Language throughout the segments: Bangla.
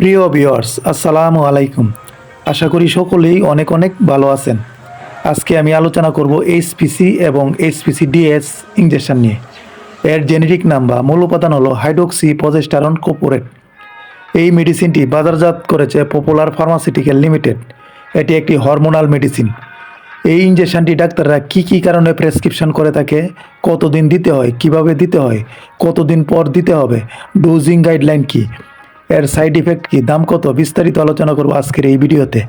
প্রিয় ভিউয়ার্স, আসসালামু আলাইকুম। আশা করি সকলেই অনেক অনেক ভালো আছেন। আজকে আমি আলোচনা করব এইচপিসি এবং এইচপিসি ডিএস ইঞ্জেকশন নিয়ে। এর জেনেরিক নাম বা মূল উপাদান হলো হাইড্রোক্সি পজেস্টারন কোপোরেট। এই মেডিসিনটি বাজারজাত করেছে পপুলার ফার্মাসিউটিক্যাল লিমিটেড। এটি একটি হরমোনাল মেডিসিন। এই ইঞ্জেকশনটি ডাক্তাররা কি কি কারণে প্রেসক্রিপশন করে থাকে, কতদিন দিতে হয়, কীভাবে দিতে হয়, কতদিন পর দিতে হবে, ডোজিং গাইডলাইন কি এর সাইড ইফেক্ট কি? দাম কত? বিস্তারিত আলোচনা করব আজকের এই ভিডিওতে।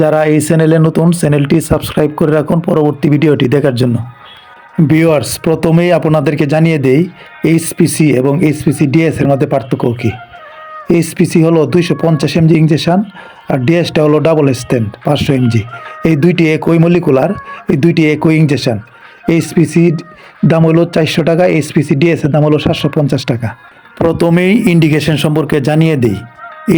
যারা এই চ্যানেলে নতুন চ্যানেলটি সাবস্ক্রাইব করে রাখুন পরবর্তী ভিডিওটি দেখার জন্য। ভিউয়ার্স প্রথমেই আপনাদেরকে জানিয়ে দেই এইচপিসি এবং এইচপিসি ডিএস এর মধ্যে পার্থক্য কী? এইচপিসি হলো দুইশো পঞ্চাশ এমজি ইঞ্জেকশন আর ডিএসটা হলো ডাবল স্ট্যান্ড পাঁচশো এমজি এই দুইটি একই মলিকুলার এই দুইটি একই ইঞ্জেকশন এইচপিসি দাম হলো চারশো টাকা এইচপিসি ডিএস এর দাম হলো সাতশো পঞ্চাশ টাকা। প্রথমেই ইন্ডিকেশন সম্পর্কে জানিয়ে দিই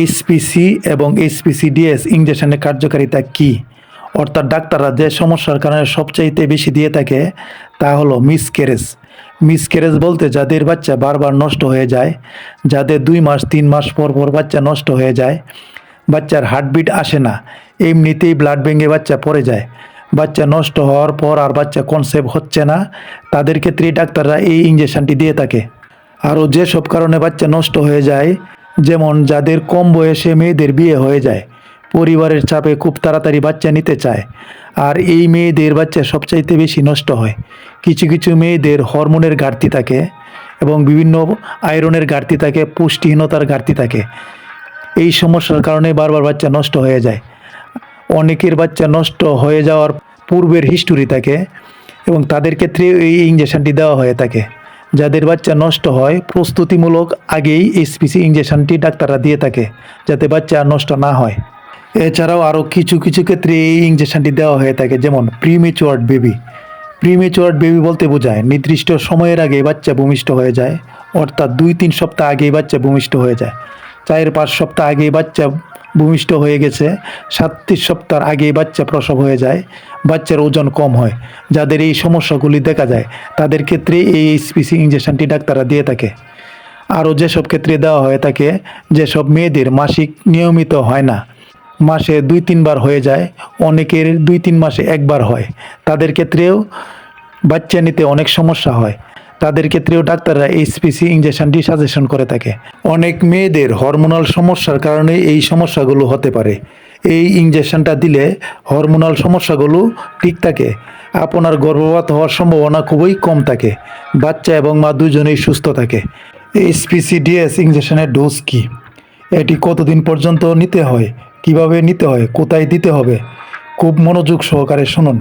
এইচপিসি এবং এইচপিসি ডিএস ইঞ্জেকশনের কার্যকারিতা কী? অর্থাৎ ডাক্তাররা যে সমস্যার কারণে সবচাইতে বেশি দিয়ে থাকে তা হলো মিসক্যারেজ মিসক্যারেজ বলতে যাদের বাচ্চা বারবার নষ্ট হয়ে যায়, যাদের দুই মাস, তিন মাস পর পর বাচ্চা নষ্ট হয়ে যায়, বাচ্চার হার্টবিট আসে না, এমনিতেই ব্লাড ভেঙে বাচ্চা পড়ে যায়। বাচ্চা নষ্ট হওয়ার পর আর বাচ্চা কনসেপ্ট হচ্ছে না। তাদের ক্ষেত্রে ডাক্তাররা এই ইঞ্জেকশনটি দিয়ে থাকে। আরও যেসব কারণে বাচ্চা নষ্ট হয়ে যায়, যেমন যাদের কম বয়সে মেয়েদের বিয়ে হয়ে যায়, পরিবারের চাপে খুব তাড়াতাড়ি বাচ্চা নিতে চায়, আর এই মেয়েদের বাচ্চা সবচাইতে বেশি নষ্ট হয়। কিছু কিছু মেয়েদের হরমোনের ঘাটতি থাকে এবং বিভিন্ন আয়রনের ঘাটতি থাকে, পুষ্টিহীনতার ঘাটতি থাকে। এই সমস্যার কারণে বারবার বাচ্চা নষ্ট হয়ে যায়। অনেকের বাচ্চা নষ্ট হয়ে যাওয়ার পূর্বের হিস্টোরি থাকে এবং তাদের ক্ষেত্রে এই ইঞ্জেকশনটি দেওয়া হয়ে থাকে। যাদের বাচ্চা নষ্ট হয়, প্রস্তুতিমূলক আগেই এইচপিসি ইঞ্জেকশনটি ডাক্তাররা দিয়ে থাকে, যাতে বাচ্চা নষ্ট না হয়। এছাড়াও আরও কিছু কিছু ক্ষেত্রে এই ইঞ্জেকশনটি দেওয়া হয়ে থাকে, যেমন প্রিমেচুয়ার্ড বেবি প্রিমেচুয়ার্ড বেবি বলতে বোঝায় নির্দিষ্ট সময়ের আগে বাচ্চা ভূমিষ্ঠ হয়ে যায়, অর্থাৎ দুই, তিন সপ্তাহ আগেই বাচ্চা ভূমিষ্ঠ হয়ে যায়। চার, পাঁচ সপ্তাহ আগেই বাচ্চা ভূমিষ্ঠ হয়ে গেছে। সাতত্রিশ সপ্তাহ আগেই বাচ্চা প্রসব হয়ে যায়। বাচ্চার ওজন কম হয়। যাদের এই সমস্যাগুলি দেখা যায়, তাদের ক্ষেত্রে এই এইচপিসি ইঞ্জেকশনটি ডাক্তাররা দিয়ে থাকে। আরও যেসব ক্ষেত্রে দেওয়া হয়ে থাকে, যেসব মেয়েদের মাসিক নিয়মিত হয় না, মাসে দুই তিনবার হয়ে যায়, অনেকের দুই তিন মাসে একবার হয়। তাদের ক্ষেত্রেও বাচ্চা নিতে অনেক সমস্যা হয়। তাদের ক্ষেত্রেও ডাক্তাররা এইচপিসি ইঞ্জেকশনটি সাজেশন করে থাকে। অনেক মেয়েদের হরমোনাল সমস্যার কারণে এই সমস্যাগুলো হতে পারে। এই ইঞ্জেকশনটা দিলে হরমোনাল সমস্যাগুলো ঠিক থাকে। আপনার গর্ভপাত হওয়ার সম্ভাবনা খুবই কম থাকে। বাচ্চা এবং মা দুজনেই সুস্থ থাকে। এইচপিসি ডিএস ইঞ্জেকশনের ডোজ কী? এটি কতদিন পর্যন্ত নিতে হয়? কীভাবে নিতে হয়? কোথায় দিতে হবে? খুব মনোযোগ সহকারে শুনুন।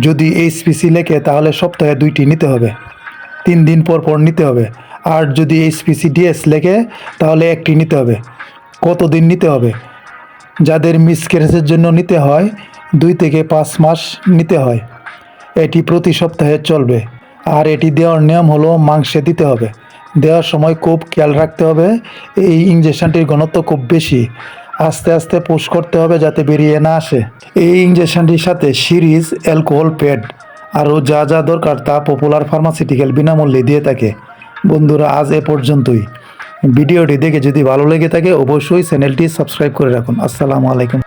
যদি এইচপিসি লেখে তাহলে সপ্তাহে দুইটি নিতে হবে। তিন দিন পর পর নিতে হবে। আর যদি এইচপিসি ডিএস লেখে, তাহলে একটি নিতে হবে। কত দিন নিতে হবে? যাদের মিসক্যারেজের জন্য নিতে হয়, দুই থেকে পাঁচ মাস নিতে হয়। এটি প্রতি সপ্তাহে চলবে। আর এটি দেওয়ার নিয়ম হলো মাংসে দিতে হবে। দেওয়ার সময় খুব খেয়াল রাখতে হবে। এই ইঞ্জেকশনটির ঘনত্ব খুব বেশি। আস্তে আস্তে পুশ করতে হবে যাতে বেরিয়ে না আসে। এই ইঞ্জেকশনটির সাথে সিরিজ, অ্যালকোহল প্যাড আরও যা যা দরকার তা পপুলার ফার্মাসিউটিক্যাল বিনামূল্যে দিয়ে থাকে। বন্ধুরা, আজ এ পর্যন্তই। ভিডিওটি দেখে যদি ভালো লেগে থাকে, অবশ্যই চ্যানেলটি সাবস্ক্রাইব করে রাখুন। আসসালামু আলাইকুম।